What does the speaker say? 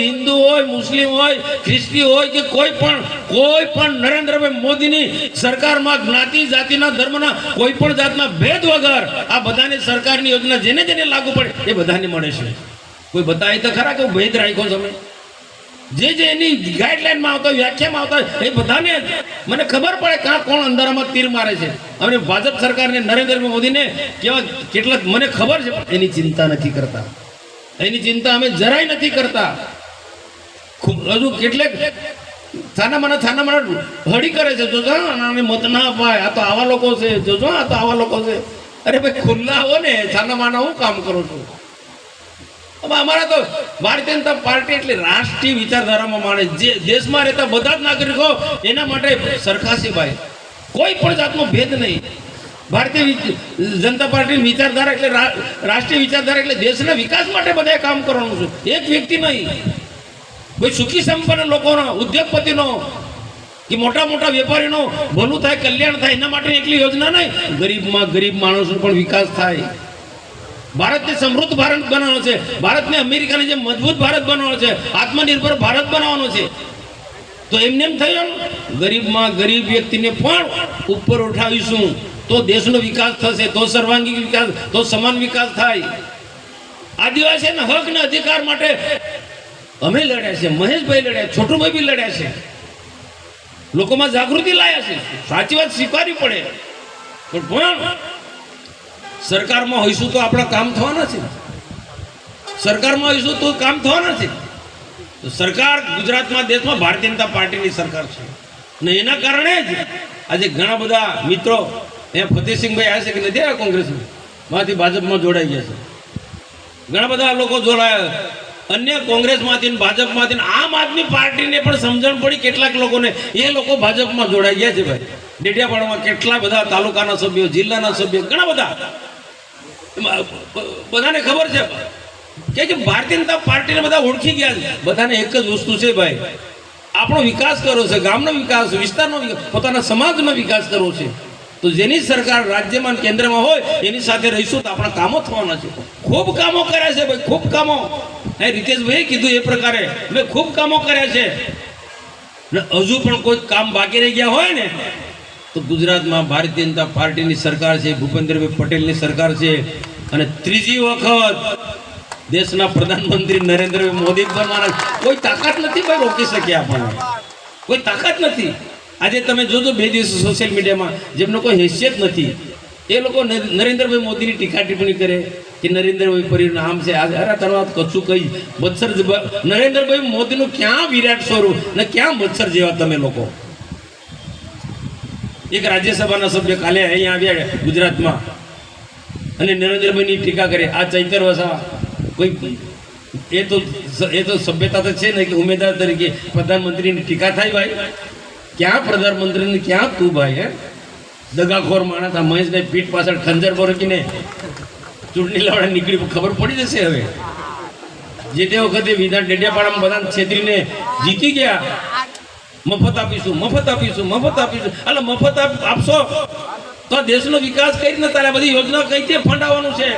હિન્દુ હોય, મુસ્લિમ હોય, ખ્રિસ્તી હોય કે કોઈ પણ કોઈ પણ નરેન્દ્રભાઈ મોદીની સરકારમાં જ્ઞાતિ, જાતિના, ધર્મના કોઈ પણ જાતના ભેદ વગર આ બધાને સરકારની યોજના જેને જેને લાગુ પડે એ બધાને મળે છે. કોઈ બતાવે તો ખરા કે ભેદ રાખ્યો તમે જે જે એની ગાઈડલાઈનમાં આવતા વ્યાખ્યામાં આવતા એ બધાને મને ખબર પડે કાં કોણ અંધારામાં તીર મારે છે. અને ભાજપ સરકારને નરેન્દ્ર મોદીને કેવા કેટલાક મને ખબર છે એની ચિંતા નથી કરતા. એની ચિંતા અમે જરાય નથી કરતા. હજુ કેટલેક થાનામાના થાનામાના હળી કરે છે, જોજો અને મત ના અપાય. આ તો આવા લોકો છે, જોજો આ તો આવા લોકો છે. અરે ભાઈ, ખુલ્લા હો ને થાનામાના હું કામ કરું છું? હવે અમારા તો ભારતીય જનતા પાર્ટી એટલે રાષ્ટ્રીય વિચારધારામાં માને જે દેશમાં રહેતા બધા જ નાગરિકો એના માટે સરખા ભાઈ. કોઈ પણ જાતનો ભેદ નહીં. ભારતીય જનતા પાર્ટીની વિચારધારા એટલે રાષ્ટ્રીય વિચારધારા એટલે દેશના વિકાસ માટે બધાએ કામ કરવાનું છે. એક વ્યક્તિ નહીં. કોઈ સુખી સંપન્ન લોકોનો, ઉદ્યોગપતિનો, કે મોટા મોટા વેપારીનો, ભલું થાય, કલ્યાણ થાય, એના માટે એકલી યોજના નહીં. ગરીબમાં ગરીબ માણસનો પણ વિકાસ થાય. ભારતને સમૃદ્ધ ભારત બનાવવાનો છે. ભારતને અમેરિકાની જેમ મજબૂત ભારત બનાવવાનો છે. આત્મનિર્ભર ભારત બનાવવાનો છે. તો એમને એમ થયું ગરીબમાં ગરીબ વ્યક્તિને પણ ઉપર ઉઠાવીશું. તો દેશનો વિકાસ થશે, તો સર્વાંગી વિકાસ, તો સમાન વિકાસ થાય. આદિવાસીના હક અને અધિકાર માટે અમે લડ્યા છે, મહેશભાઈ લડ્યા, છોટુભાઈ બી લડ્યા છે. લોકોમાં જાગૃતિ લાયા છે. સાચી વાત સ્વીકારવી પડે. પણ સરકારમાં હોઈશું તો આપણા કામ થવાના છે. સરકારમાં હોઈશું તો કામ થવાના છે. તો સરકાર ગુજરાતમાં, દેશમાં ભારતીય જનતા પાર્ટીની સરકાર છે. ને એના કારણે જ આજે ઘણા બધા મિત્રો અહીંયા ફતેહસિંહભાઈ આવ્યા છે કે નથી આવ્યા કોંગ્રેસમાં? માંથી ભાજપમાં જોડાઈ ગયા છે. ઘણા બધા લોકો જોડાયા. અન્ય કોંગ્રેસમાંથી ભાજપમાંથી આમ આદમી પાર્ટીને પણ સમજણ પડી કેટલાક લોકોને. એ લોકો ભાજપમાં જોડાઈ ગયા છે ભાઈ. ડેડિયાપાડામાં કેટલા બધા તાલુકાના સભ્યો, જિલ્લાના સભ્યો, ઘણા બધા. બધાને ખબર છે. કે ભારતીય જનતા પાર્ટીને બધા ઓળખી ગયા છે. બધાને એક જ વસ્તુ છે ભાઈ. આપણો વિકાસ કરવો છે, ગામનો વિકાસ, વિસ્તારનો પોતાના સમાજનો વિકાસ કરવો છે. તો જેની સરકાર રાજ્યમાં કેન્દ્રમાં હોય, એની સાથે રહીશું તો આપણા કામો થવાના છે. ખૂબ કામો કર્યા છે ભાઈ, ખૂબ કામો. એ રીતેશભાઈ કીધું એ પ્રકારે. મેં ખૂબ કામો કર્યા છે. ને હજુ પણ કોઈ કામ બાકી રહી ગયા હોય ને, તો ગુજરાતમાં ભારતીય જનતા પાર્ટીની સરકાર છે, ભૂપેન્દ્રભાઈ પટેલની સરકાર છે. અને ત્રીજી વખત દેશના પ્રધાનમંત્રી નરેન્દ્રભાઈ મોદી બનવાના કોઈ તાકાત નથી ભાઈ રોકી શકે આપણને. કોઈ તાકાત નથી. આજે તમે જોજો બે દિવસ સોશિયલ મીડિયામાં જેમનો કોઈ હેસિયત નથી, એ લોકો નરેન્દ્રભાઈ મોદીની ટીકા ટિપ્પણી કરે કે નરેન્દ્રભાઈ પરીનું નામ છે અરે તરવા કચ્છું કઈ મત્સર નરેન્દ્રભાઈ મોદીનું ક્યાં વિરાટ સ્વરૂપ ને ક્યાં મત્સર જેવા તમે લોકો? એક રાજ્યસભાના સભ્ય કાલે અહીંયા આવ્યા ગુજરાતમાં અને નરેન્દ્રભાઈની ટીકા કરે, આ ચૈતર વસાવા. કોઈ, એ તો એ તો સભ્યતા તો છે ને, કે ઉમેદવાર તરીકે પ્રધાનમંત્રીની ટીકા થાય ભાઈ. ક્યાં પ્રધાનમંત્રીને ક્યાં તું ભાઈ, હે? દગાખોર માણસ, આ મહેશભાઈ પીઠ પાછળ ખંજર બોરકીને ચૂંટણી લડવા નીકળી ખબર પડી જશે હવે. જે તે વખતે વિધાન ડેડિયાપાડામાં બધા છેતરીને જીતી ગયા. મફત આપીશું મફત આપીશું મફત આપીશું. એટલે મફત આપશો? તો દેશનો વિકાસ કઈ રીતના તારે બધી યોજના કઈ રીતે ફંડાવવાનું છે?